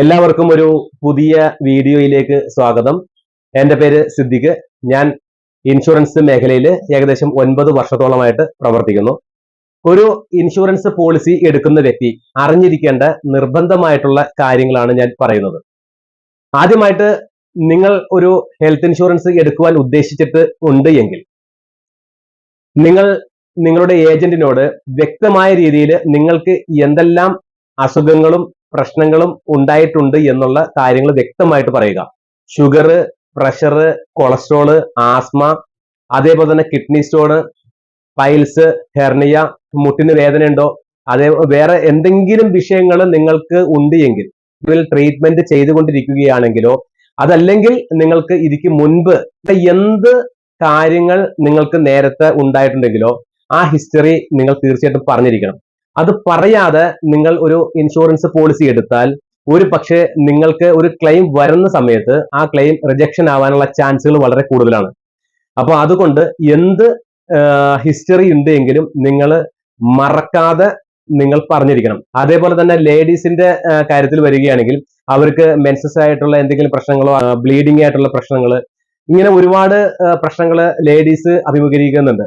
എല്ലാവർക്കും ഒരു പുതിയ വീഡിയോയിലേക്ക് സ്വാഗതം. എന്റെ പേര് സിദ്ദിഖ്. ഞാൻ ഇൻഷുറൻസ് മേഖലയിൽ ഏകദേശം ഒൻപത് വർഷത്തോളമായിട്ട് പ്രവർത്തിക്കുന്നു. ഒരു ഇൻഷുറൻസ് പോളിസി എടുക്കുന്ന വ്യക്തി അറിഞ്ഞിരിക്കേണ്ട നിർബന്ധമായിട്ടുള്ള കാര്യങ്ങളാണ് ഞാൻ പറയുന്നത്. ആദ്യമായിട്ട് നിങ്ങൾ ഒരു ഹെൽത്ത് ഇൻഷുറൻസ് എടുക്കുവാൻ ഉദ്ദേശിച്ചിട്ട് ഉണ്ട് എങ്കിൽ നിങ്ങൾ നിങ്ങളുടെ ഏജന്റിനോട് വ്യക്തമായ രീതിയിൽ നിങ്ങൾക്ക് എന്തെല്ലാം അസുഖങ്ങളും പ്രശ്നങ്ങളും ഉണ്ടായിട്ടുണ്ട് എന്നുള്ള കാര്യങ്ങൾ വ്യക്തമായിട്ട് പറയുക. ഷുഗർ പ്രഷർ കൊളസ്ട്രോൾ ആസ്മ അതേപോലെ തന്നെ കിഡ്നി സ്റ്റോണ് പൈൽസ് ഹെർണിയ മുട്ടിന് വേദന ഉണ്ടോ? അതേ വേറെ എന്തെങ്കിലും വിഷയങ്ങൾ നിങ്ങൾക്ക് ഉണ്ട് എങ്കിൽ ട്രീറ്റ്മെന്റ് ചെയ്തുകൊണ്ടിരിക്കുകയാണെങ്കിലോ അതല്ലെങ്കിൽ നിങ്ങൾക്ക് ഇതിക്ക് മുൻപ് എന്ത് കാര്യങ്ങൾ നിങ്ങൾക്ക് നേരത്തെ ഉണ്ടായിട്ടുണ്ടെങ്കിലോ ആ ഹിസ്റ്ററി നിങ്ങൾ തീർച്ചയായിട്ടും പറഞ്ഞിരിക്കണം. അത് പറയാതെ നിങ്ങൾ ഒരു ഇൻഷുറൻസ് പോളിസി എടുത്താൽ ഒരു പക്ഷേ നിങ്ങൾക്ക് ഒരു ക്ലെയിം വരുന്ന സമയത്ത് ആ ക്ലെയിം റിജക്ഷൻ ആവാനുള്ള ചാൻസുകൾ വളരെ കൂടുതലാണ്. അപ്പോൾ അതുകൊണ്ട് എന്ത് ഹിസ്റ്ററി ഉണ്ട് എങ്കിലും നിങ്ങൾ മറക്കാതെ നിങ്ങൾ പറഞ്ഞിരിക്കണം. അതേപോലെ തന്നെ ലേഡീസിന്റെ കാര്യത്തിൽ വരികയാണെങ്കിൽ അവർക്ക് മെൻസസ് ആയിട്ടുള്ള എന്തെങ്കിലും പ്രശ്നങ്ങളോ ബ്ലീഡിംഗ് ആയിട്ടുള്ള പ്രശ്നങ്ങൾ ഇങ്ങനെ ഒരുപാട് പ്രശ്നങ്ങൾ ലേഡീസ് അഭിമുഖീകരിക്കുന്നുണ്ട്.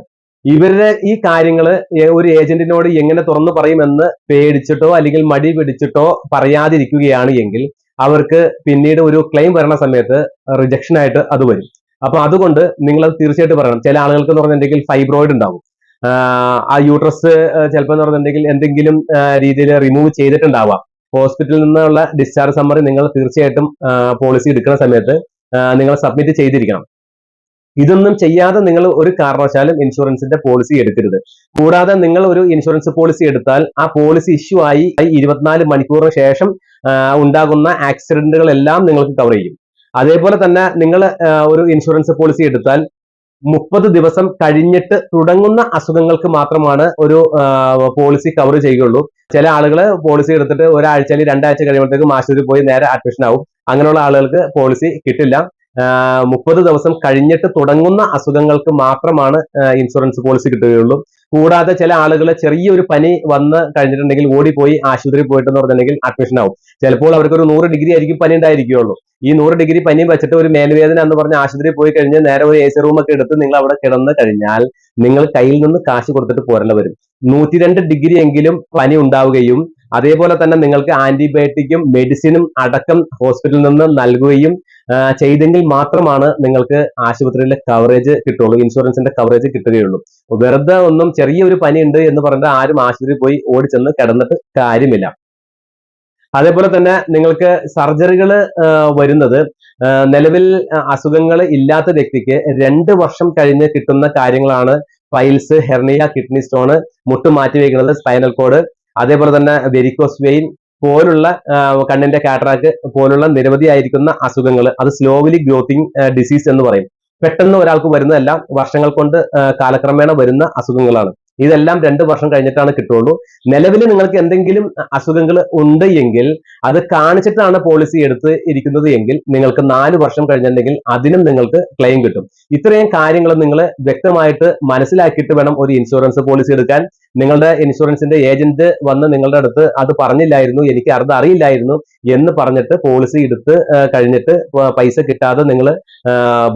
ഇവരുടെ ഈ കാര്യങ്ങൾ ഒരു ഏജന്റിനോട് എങ്ങനെ തുറന്നു പറയുമെന്ന് പേടിച്ചിട്ടോ അല്ലെങ്കിൽ മടി പിടിച്ചിട്ടോ പറയാതിരിക്കുകയാണ് എങ്കിൽ അവർക്ക് പിന്നീട് ഒരു ക്ലെയിം വരണ സമയത്ത് റിജക്ഷൻ ആയിട്ട് അത് വരും. അപ്പൊ അതുകൊണ്ട് നിങ്ങൾ അത് തീർച്ചയായിട്ടും പറയണം. ചില ആളുകൾക്ക് എന്ന് പറഞ്ഞിട്ടുണ്ടെങ്കിൽ ഫൈബ്രോയിഡ് ഉണ്ടാവും. ആ യൂട്രസ് ചിലപ്പോൾ എന്ന് പറഞ്ഞിട്ടുണ്ടെങ്കിൽ എന്തെങ്കിലും രീതിയിൽ റിമൂവ് ചെയ്തിട്ടുണ്ടാവാം. ഹോസ്പിറ്റലിൽ നിന്നുള്ള ഡിസ്ചാർജ് സമ്മറി നിങ്ങൾ തീർച്ചയായിട്ടും പോളിസി എടുക്കുന്ന സമയത്ത് നിങ്ങൾ സബ്മിറ്റ് ചെയ്തിരിക്കണം. ഇതൊന്നും ചെയ്യാതെ നിങ്ങൾ ഒരു കാരണവശാലും ഇൻഷുറൻസിന്റെ പോളിസി എടുക്കരുത്. കൂടാതെ നിങ്ങൾ ഒരു ഇൻഷുറൻസ് പോളിസി എടുത്താൽ ആ പോളിസി ഇഷ്യൂ ആയി ഇരുപത്തിനാല് മണിക്കൂറിന് ശേഷം ഉണ്ടാകുന്ന ആക്സിഡന്റുകളെല്ലാം നിങ്ങൾക്ക് കവർ ചെയ്യും. അതേപോലെ തന്നെ നിങ്ങൾ ഒരു ഇൻഷുറൻസ് പോളിസി എടുത്താൽ മുപ്പത് ദിവസം കഴിഞ്ഞിട്ട് തുടങ്ങുന്ന അസുഖങ്ങൾക്ക് മാത്രമാണ് ഒരു പോളിസി കവർ ചെയ്യുകയുള്ളൂ. ചില ആളുകൾ പോളിസി എടുത്തിട്ട് ഒരാഴ്ച അല്ലെങ്കിൽ രണ്ടാഴ്ച കഴിയുമ്പോഴത്തേക്കും ആശുപത്രിയിൽ പോയി നേരെ അഡ്മിഷൻ ആവും. അങ്ങനെയുള്ള ആളുകൾക്ക് പോളിസി കിട്ടില്ല. മുപ്പത് ദിവസം കഴിഞ്ഞിട്ട് തുടങ്ങുന്ന അസുഖങ്ങൾക്ക് മാത്രമാണ് ഇൻഷുറൻസ് പോളിസി കിട്ടുകയുള്ളൂ. കൂടാതെ ചില ആളുകൾ ചെറിയൊരു പനി വന്ന് കഴിഞ്ഞിട്ടുണ്ടെങ്കിൽ ഓടിപ്പോയി ആശുപത്രിയിൽ പോയിട്ടെന്ന് പറഞ്ഞിട്ടുണ്ടെങ്കിൽ അഡ്മിഷൻ ആവും. ചിലപ്പോൾ അവർക്ക് ഒരു നൂറ് ഡിഗ്രി ആയിരിക്കും പനി ഉണ്ടായിരിക്കുകയുള്ളൂ. ഈ നൂറ് ഡിഗ്രി പനി വെച്ചിട്ട് ഒരു മേൽവേദന എന്ന് പറഞ്ഞ ആശുപത്രിയിൽ പോയി കഴിഞ്ഞാൽ നേരെ ഒരു എ സി റൂമൊക്കെ എടുത്ത് നിങ്ങൾ അവിടെ കിടന്ന് കഴിഞ്ഞാൽ നിങ്ങൾ കയ്യിൽ നിന്ന് കാശ് കൊടുത്തിട്ട് പോരേണ്ടി വരും. നൂറ്റി രണ്ട് ഡിഗ്രി എങ്കിലും പനി ഉണ്ടാവുകയും അതേപോലെ തന്നെ നിങ്ങൾക്ക് ആന്റിബയോട്ടിക്കും മെഡിസിനും അടക്കം ഹോസ്പിറ്റലിൽ നിന്ന് നൽകുകയും ചെയ്തെങ്കിൽ മാത്രമാണ് നിങ്ങൾക്ക് ആശുപത്രിയിലെ കവറേജ് കിട്ടുള്ളൂ ഇൻഷുറൻസിന്റെ കവറേജ് കിട്ടുകയുള്ളൂ. വെറുതെ ഒന്നും ചെറിയൊരു പനി ഉണ്ട് എന്ന് പറഞ്ഞാൽ ആരും ആശുപത്രിയിൽ പോയി ഓടിച്ചെന്ന് കിടന്നിട്ട് കാര്യമില്ല. അതേപോലെ തന്നെ നിങ്ങൾക്ക് സർജറികൾ വരുന്നത് നിലവിൽ അസുഖങ്ങൾ ഇല്ലാത്ത വ്യക്തിക്ക് രണ്ട് വർഷം കഴിഞ്ഞ് കിട്ടുന്ന കാര്യങ്ങളാണ് ഫൈൽസ് ഹെർണിയ കിഡ്നി സ്റ്റോണ് മുട്ട് മാറ്റി വയ്ക്കുന്നത് സ്പൈനൽ കോഡ് അതേപോലെ തന്നെ വെരിക്കോസ് വെയിൻ പോലുള്ള കണ്ണിന്റെ കാറ്ററാക്ക് പോലുള്ള നിരവധി ആയിരിക്കുന്ന അസുഖങ്ങൾ അത് സ്ലോവലി ഗ്രോത്തിങ് ഡിസീസ് എന്ന് പറയും. പെട്ടെന്ന് ഒരാൾക്ക് വരുന്നതല്ല വർഷങ്ങൾ കൊണ്ട് കാലക്രമേണ വരുന്ന അസുഖങ്ങളാണ്. ഇതെല്ലാം രണ്ട് വർഷം കഴിഞ്ഞിട്ടാണ് കിട്ടുള്ളൂ നിലവിൽ നിങ്ങൾക്ക് എന്തെങ്കിലും അസുഖങ്ങൾ ഉണ്ട് എങ്കിൽ അത് കാണിച്ചിട്ടാണ് പോളിസി എടുത്ത് ഇരിക്കുന്നത് എങ്കിൽ നിങ്ങൾക്ക് നാല് വർഷം കഴിഞ്ഞിട്ടുണ്ടെങ്കിൽ അതിനും നിങ്ങൾക്ക് ക്ലെയിം കിട്ടും. ഇത്രയും കാര്യങ്ങൾ നിങ്ങൾ വ്യക്തമായിട്ട് മനസ്സിലാക്കിയിട്ട് വേണം ഒരു ഇൻഷുറൻസ് പോളിസി എടുക്കാൻ. നിങ്ങളുടെ ഇൻഷുറൻസിന്റെ ഏജന്റ് വന്ന് നിങ്ങളുടെ അടുത്ത് അത് പറഞ്ഞില്ലായിരുന്നു എനിക്ക് അത് അറിയില്ലായിരുന്നു എന്ന് പറഞ്ഞിട്ട് പോളിസി എടുത്ത് കഴിഞ്ഞിട്ട് പൈസ കിട്ടാതെ നിങ്ങൾ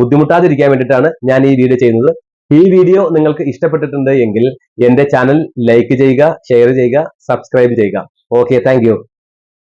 ബുദ്ധിമുട്ടാതിരിക്കാൻ വേണ്ടിയിട്ടാണ് ഞാൻ ഈ വീഡിയോ ചെയ്യുന്നത്. ഈ വീഡിയോ നിങ്ങൾക്ക് ഇഷ്ടപ്പെട്ടിട്ടുണ്ട് എങ്കിൽ എന്റെ ചാനൽ ലൈക്ക് ചെയ്യുക ഷെയർ ചെയ്യുക സബ്സ്ക്രൈബ് ചെയ്യുക. Okay thank